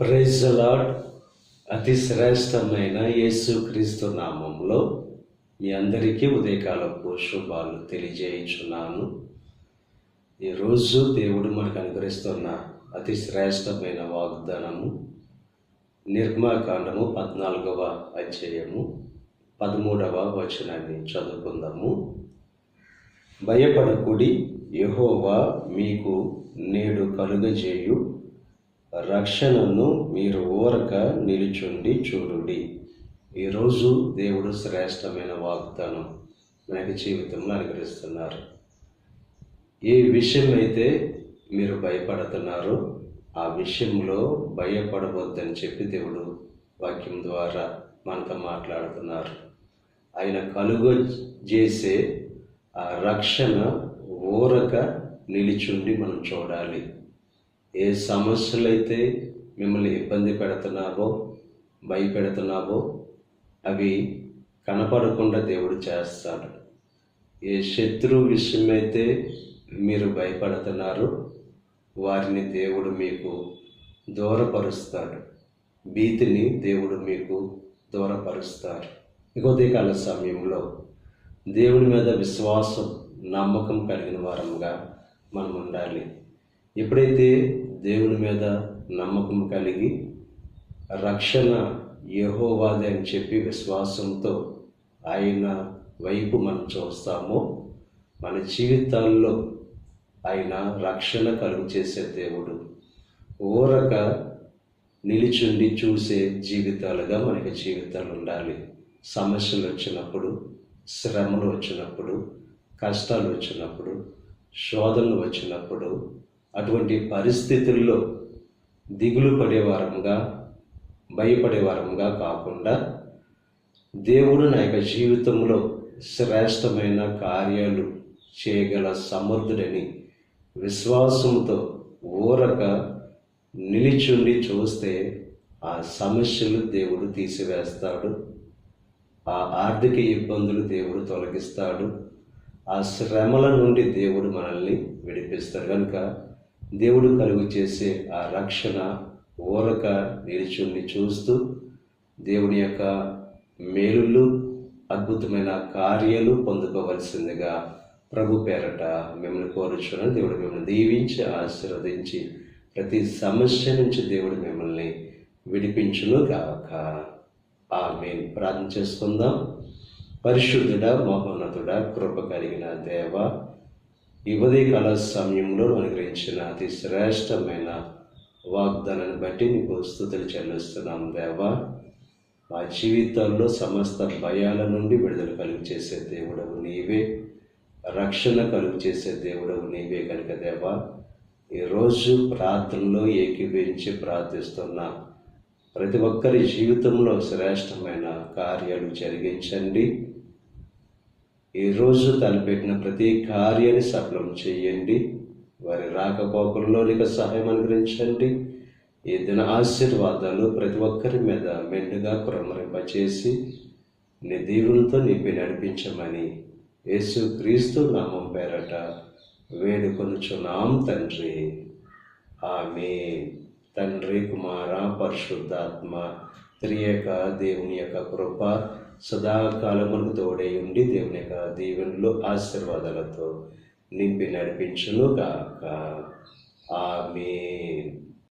Praise lord అతి శ్రేష్టమైన యేసుక్రీస్తు నామంలో మీ అందరికీ ఉదయకాలపు శుభాలు తెలియజేయించున్నాను. ఈరోజు దేవుడు మనకు అనుగ్రహిస్తున్న అతి శ్రేష్టమైన వాగ్దానము నిర్మాకాండము పద్నాలుగవ అధ్యాయము పదమూడవ వచనాన్ని చదువుకుందాము. భయపడకుడి యెహోవా మీకు నేడు కలుగజేయు. రక్షణను మీరు ఊరక నిలుచుండి చూడుడి. ఈరోజు దేవుడు శ్రేష్టమైన వాగ్దానం మనకి జీవితంలో అనుగ్రహిస్తున్నారు. ఏ విషయం అయితే మీరు భయపడుతున్నారో. ఆ విషయంలో భయపడవద్దని చెప్పి దేవుడు వాక్యం ద్వారా మనతో మాట్లాడుతున్నారు. ఆయన కలుగు చేసే ఆ రక్షణ ఊరక నిలిచుండి మనం చూడాలి. ఏ సమస్యలు అయితే మిమ్మల్ని ఇబ్బంది పెడుతున్నావో భయపెడుతున్నావో అవి కనపడకుండా దేవుడు చేస్తాడు. ఏ శత్రువు విషయమైతే మీరు భయపడుతున్నారో వారిని దేవుడు మీకు దూరపరుస్తాడు. భీతిని దేవుడు మీకు దూరపరుస్తాడు. ఇక ఉదయకాల సమయంలో దేవుని మీద విశ్వాసం నమ్మకం కలిగిన వారంగా మనం ఉండాలి ఎప్పుడైతే దేవుని మీద నమ్మకం కలిగి రక్షణ యహోవాది అని చెప్పి విశ్వాసంతో ఆయన వైపు మనం చూస్తామో. మన జీవితాల్లో ఆయన రక్షణ కలుగు చేసే దేవుడు. ఊరక నిలిచుండి చూసే జీవితాలుగా మనకి జీవితాలు ఉండాలి. సమస్యలు వచ్చినప్పుడు శ్రమలు వచ్చినప్పుడు కష్టాలు వచ్చినప్పుడు శోధనలు వచ్చినప్పుడు అటువంటి పరిస్థితుల్లో దిగులు పడేవారంగా భయపడేవారంగా కాకుండా దేవుడు నా యొక్క జీవితంలో శ్రేష్టమైన కార్యాలు చేయగల సమర్థుడని విశ్వాసంతో ఊరక నిలిచుండి చూస్తే ఆ సమస్యలు దేవుడు తీసివేస్తాడు. ఆ ఆర్థిక ఇబ్బందులు దేవుడు తొలగిస్తాడు. ఆ శ్రమల నుండి దేవుడు మనల్ని విడిపిస్తాడు. కనుక దేవుడు కలుగు చేసే ఆ రక్షణ ఓరక నిలుచుని చూస్తూ దేవుని యొక్క మేలులు అద్భుతమైన కార్యాలు పొందుకోవలసిందిగా ప్రభు పేరట మిమ్మల్ని కోరుచున్నాను. దేవుడు మిమ్మల్ని దీవించి ఆశీర్వదించి ప్రతి సమస్య నుంచి దేవుడు మిమ్మల్ని విడిపించును గాక. ఆమె ప్రార్థన చేసుకుందాం. పరిశుద్ధుడ మహోన్నతుడ కృప కలిగిన దేవ ఈ ఉదయకాల సమయంలో అనుగ్రహించిన అతి శ్రేష్టమైన వాగ్దానాన్ని బట్టి నీకు స్థుతులు చెల్లిస్తున్నాం దేవా. మా జీవితాల్లో సమస్త భయాల నుండి విడుదల కలుగు చేసే దేవుడవు నీవే. రక్షణ కలుగు చేసే దేవుడవు నీవే కనుక దేవా. ఈరోజు ప్రార్థనలో ఏకీభించి ప్రార్థిస్తున్న ప్రతి ఒక్కరి జీవితంలో శ్రేష్టమైన కార్యాలు జరిగించండి. ఈరోజు తలపెట్టిన ప్రతి కార్యాన్ని సఫలం చేయండి. వారి రాకపోకల్లో నీకు సహాయం అనుగ్రహించండి. ఈ దిన ఆశీర్వాదాలు ప్రతి ఒక్కరి మీద మెండుగా కురమరింపచేసి నీ దీవులతో నింపి నడిపించమని యేసు క్రీస్తు నామం పేరట వేడుకొనుచున్నాం తండ్రి. ఆమె తండ్రి కుమార పరిశుద్ధాత్మ త్రియక దేవుని యొక్క కృప సదాకాలమునకు తోడై ఉండి దేవుని యొక్క దీవెనలు ఆశీర్వాదాలతో నింపి నడిపించును గాక ఆమె